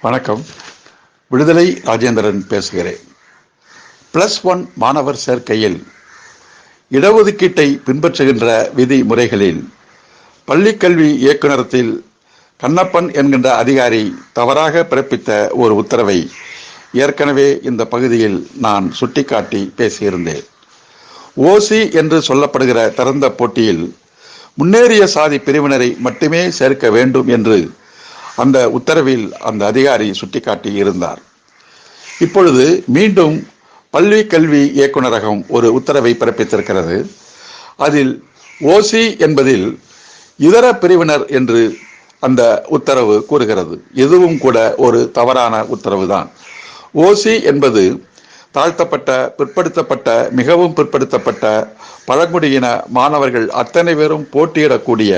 வணக்கம். விடுதலை ராஜேந்திரன் பேசுகிறேன். பிளஸ் ஒன் மாணவர் சேர்க்கையில் இடஒதுக்கீட்டை பின்பற்றுகின்ற விதிமுறைகளில் பள்ளிக்கல்வி இயக்குநரத்தில் கண்ணப்பன் என்கின்ற அதிகாரி தவறாக பிறப்பித்த ஒரு உத்தரவை ஏற்கனவே இந்த பகுதியில் நான் சுட்டிக்காட்டி பேசியிருந்தேன். ஓசி என்று சொல்லப்படுகிற திறந்த போட்டியில் முன்னேறிய சாதி பிரிவினரை மட்டுமே சேர்க்க வேண்டும் என்று அந்த உத்தரவில் அந்த அதிகாரி சுட்டிக்காட்டி இருந்தார். இப்பொழுது மீண்டும் பள்ளி கல்வி இயக்குநரகம் ஒரு உத்தரவை பிறப்பித்திருக்கிறது. அதில் ஓசி என்பதில் இதர பிரிவினர் என்று அந்த உத்தரவு கூறுகிறது. இதுவும் கூட ஒரு தவறான உத்தரவு தான் ஓசி என்பது தாழ்த்தப்பட்ட பிற்படுத்தப்பட்ட மிகவும் பிற்படுத்தப்பட்ட பழங்குடியின மாணவர்கள் அத்தனை பேரும் போட்டியிடக்கூடிய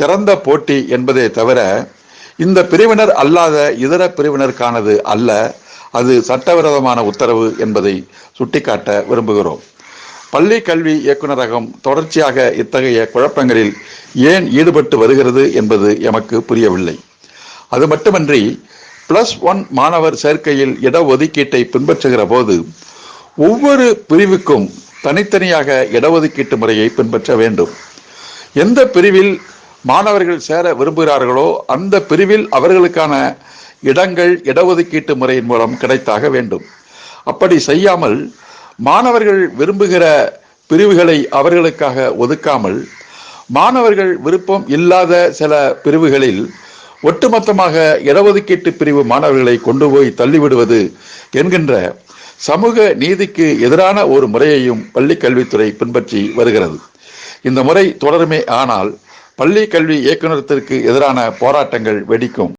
திறந்த போட்டி என்பதே தவிர இந்த பிரிவினர் அல்லாத இதர பிரிவினருக்கானது அல்ல அது சட்டவிரோதமான உத்தரவு என்பதை சுட்டிக்காட்ட விரும்புகிறோம். பள்ளி கல்வி இயக்குநரகம் தொடர்ச்சியாக இத்தகைய குழப்பங்களில் ஏன் ஈடுபட்டு வருகிறது என்பது எமக்கு புரியவில்லை. அது மட்டுமன்றி பிளஸ் ஒன் மாணவர் சேர்க்கையில் இடஒதுக்கீட்டை பின்பற்றுகிற போது ஒவ்வொரு பிரிவுக்கும் தனித்தனியாக இடஒதுக்கீட்டு முறையை பின்பற்ற வேண்டும். எந்த பிரிவில் மாணவர்கள் சேர விரும்புகிறார்களோ அந்த பிரிவில் அவர்களுக்கான இடங்கள் இடஒதுக்கீட்டு முறையின் மூலம் கிடைத்தாக வேண்டும். அப்படி செய்யாமல் மாணவர்கள் விரும்புகிற பிரிவுகளை அவர்களுக்காக ஒதுக்காமல் மாணவர்கள் விருப்பம் இல்லாத சில பிரிவுகளில் ஒட்டுமொத்தமாக இடஒதுக்கீட்டு பிரிவு மாணவர்களை கொண்டு போய் தள்ளிவிடுவது என்கின்ற சமூக நீதிக்கு எதிரான ஒரு முறையையும் பள்ளி கல்வித்துறை பின்பற்றி வருகிறது. இந்த முறை தொடருமே ஆனால் பள்ளி கல்வி இயக்குநரத்திற்கு எதிரான போராட்டங்கள் வெடிக்கும்.